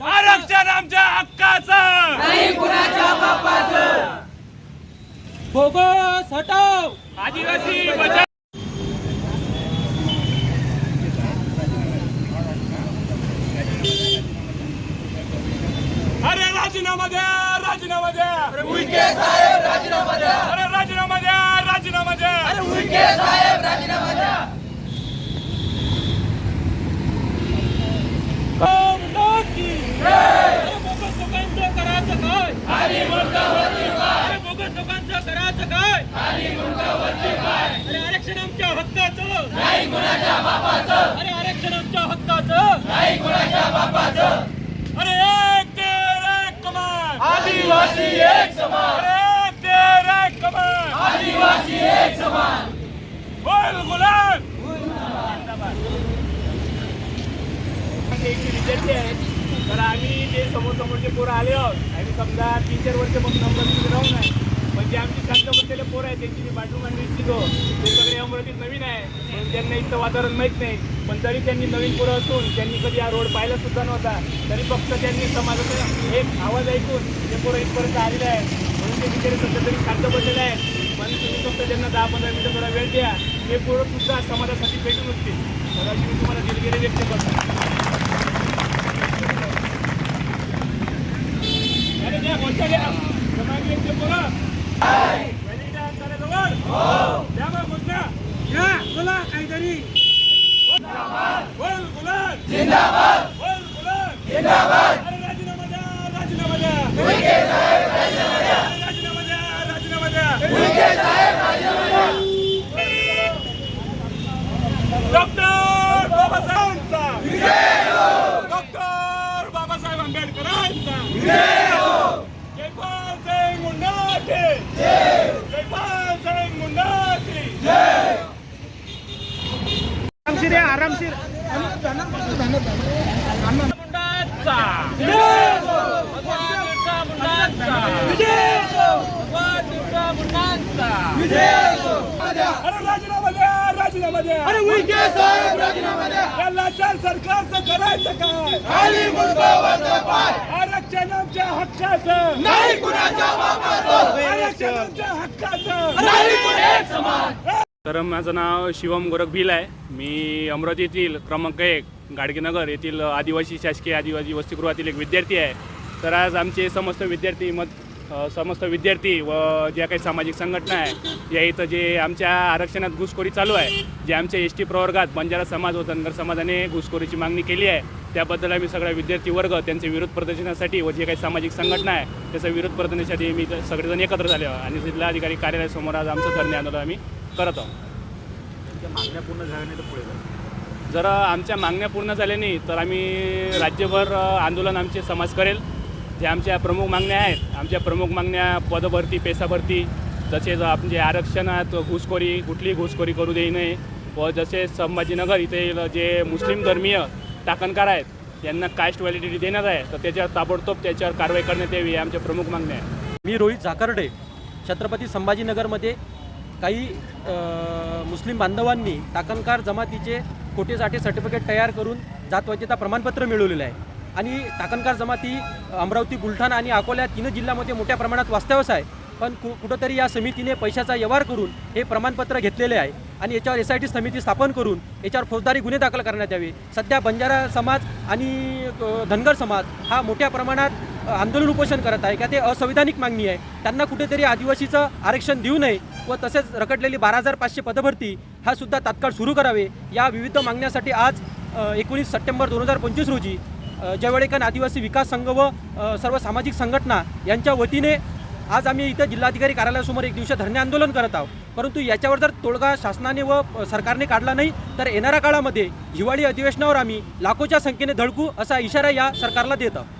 आरक्षण आमच्या हक्काचं! बोगस हटाव! आदिवासी बचाव! अरे राजीनामा द्या राजीनामा द्या! राजीनामा द्या! अरे राजीनामा द्या राजीनामा द्या अरे उईके साहेब राजीनामा द्या नक्की अरे बोगस लोकांचं करायचं काय अरे बोगस लोकांचं करायचं काय अरे आरक्षण आमच्या हक्काचं अरे आरक्षण आमच्या हक्काचं अरे एक तेर एक कमान आदिवासी एक समान एक तेर एक कमान आदिवासी एक समान बोल गुलाम विद्यार्थी आहेत तर आम्ही जे समोर समोरचे पोरं आले आहोत आणि समजा तीन चार वर्ष मग अमरावतीमध्ये राहून आहे पण जे आमची शांत बसलेले पोरं आहेत त्यांची मी बाथरूम आणि इच्छितो ते सगळे अमरावतीत नवीन आहे. म्हणून त्यांना इथं वातावरण माहीत नाही. पण तरी त्यांनी नवीन पोरं असून त्यांनी कधी हा रोड पाहिला सुद्धा नव्हता. तरी फक्त त्यांनी समाजाचा एक आवाज ऐकून ते पोरं इथपर्यंत आलेले आहेत. म्हणून ते बिचारे सध्या तरी शांत बसलेले आहेत. पण तुम्ही फक्त त्यांना दहा पंधरा मिनटं जरा वेळ द्या. ते पोरं सुद्धा समाजासाठी भेटून असतील तर अशी मी तुम्हाला दिलगिरी व्यक्त करतो. अरे द्या, मोठ्या द्या. समाज व्यक्त पोरं. Ready dance करायचं वर? द्या मग मोठ्या. या बोला काहीतरी बोल गुलाम. बोल गुलाम. अरे राजीनामा द्या, राजीनामा द्या. अरे राजीनामा द्या, राजीनामा द्या. डॉक्टर बाबासाहेबांचा डॉक्टर बाबासाहेब आंबेडकरांचा जयपाल सिंग मुंडा की जयपाल सिंग मुंडा की आरामशीर आहे आरामशीर. राजीनामा द्या राजीनामा द्या अरे उईके साहेब राजीनामा द्या. या लाचार सरकारचं करायचं काय? खाली मुंडकावरचा पाय. आरक्षण आमच्या हक्काचं. नाही कुणाच्या बापाचं. आरक्षण आमच्या हक्काचं. नाही कुणी एक समान तर माझं नाव शिवम गोरख भिल आहे. मी अमरावती येथील क्रमांक एक गाडगेनगर येथील आदिवासी शासकीय आदिवासी वसतिगृहातील एक विद्यार्थी आहे. तर आज आमचे समस्त विद्यार्थी मत समस्त विद्यार्थी व ज्या काही सामाजिक संघटना आहे या इथं जे आमच्या आरक्षणात घुसखोरी चालू आहे जे आमच्या एस टी प्रवर्गात बंजारा समाज व धनगर समाजाने घुसखोरीची मागणी केली आहे त्याबद्दल आम्ही सगळा विद्यार्थी वर्ग त्यांचे विरोध प्रदर्शनासाठी व जे काही सामाजिक संघटना आहे त्याचा विरोध प्रदर्शनासाठी मी सगळेजण एकत्र झाले आणि जिल्हाधिकारी कार्यालयासमोर आज आमचं धरणे आंदोलन आम्ही करत आहोत. जर आमच्या मागण्या पूर्ण झाल्या नाही तर आम्ही राज्यभर आंदोलन आमचे समाज करेल. जे आमच्या प्रमुख मागण्या आहेत आमच्या प्रमुख मागण्या पदभरती पेसा भरती तसेच आमचे आरक्षणात घुसखोरी कुठलीही घुसखोरी करू देऊ नये व जसे संभाजीनगर इथे जे मुस्लिम धर्मीय टाकणकार आहेत यांना कास्ट व्हॅलिडिटी देण्यात आहे तर त्याच्यावर ताबडतोब त्याच्यावर कारवाई करण्यात यावी आमच्या प्रमुख मागण्या आहेत. मी रोहित झाकर्डे छत्रपती संभाजीनगरमध्ये काही मुस्लिम बांधवांनी टाकणकार जमातीचे कोटेसाठी सर्टिफिकेट तयार करून जातवैधता प्रमाणपत्र मिळवलेलं आहे. आणि टाकणकार जमाती अमरावती बुलढाणा आणि अकोल्या तीन जिल्ह्यामध्ये मोठ्या प्रमाणात वास्तव्यास आहे. पण कु कुठंतरी या समितीने पैशाचा व्यवहार करून हे प्रमाणपत्र घेतलेले आहे आणि याच्यावर एस आय टी समिती स्थापन करून याच्यावर फौजदारी गुन्हे दाखल करण्यात यावे. सध्या बंजारा समाज आणि धनगर समाज हा मोठ्या प्रमाणात आंदोलन उपोषण करत आहे. का ते असंविधानिक मागणी आहे. त्यांना कुठेतरी आदिवासीचं आरक्षण देऊ नये व तसेच रखडलेली बारा हजार पाचशे पदभरती हा सुद्धा तात्काळ सुरू करावे. या विविध मागण्यासाठी आज एकोणीस सप्टेंबर दोन हजार पंचवीस रोजी जवळेकन आदिवासी विकास संघ व सर्व सामाजिक संघटना यांच्या वतीने आज आम्ही इथं जिल्हाधिकारी कार्यालयासमोर एक दिवशी धरणे आंदोलन करत आहोत. परंतु याच्यावर जर तोडगा शासनाने व सरकारने काढला नाही तर येणाऱ्या काळामध्ये हिवाळी अधिवेशनावर आम्ही लाखोच्या संख्येने धडकू असा इशारा या सरकारला देत आहोत.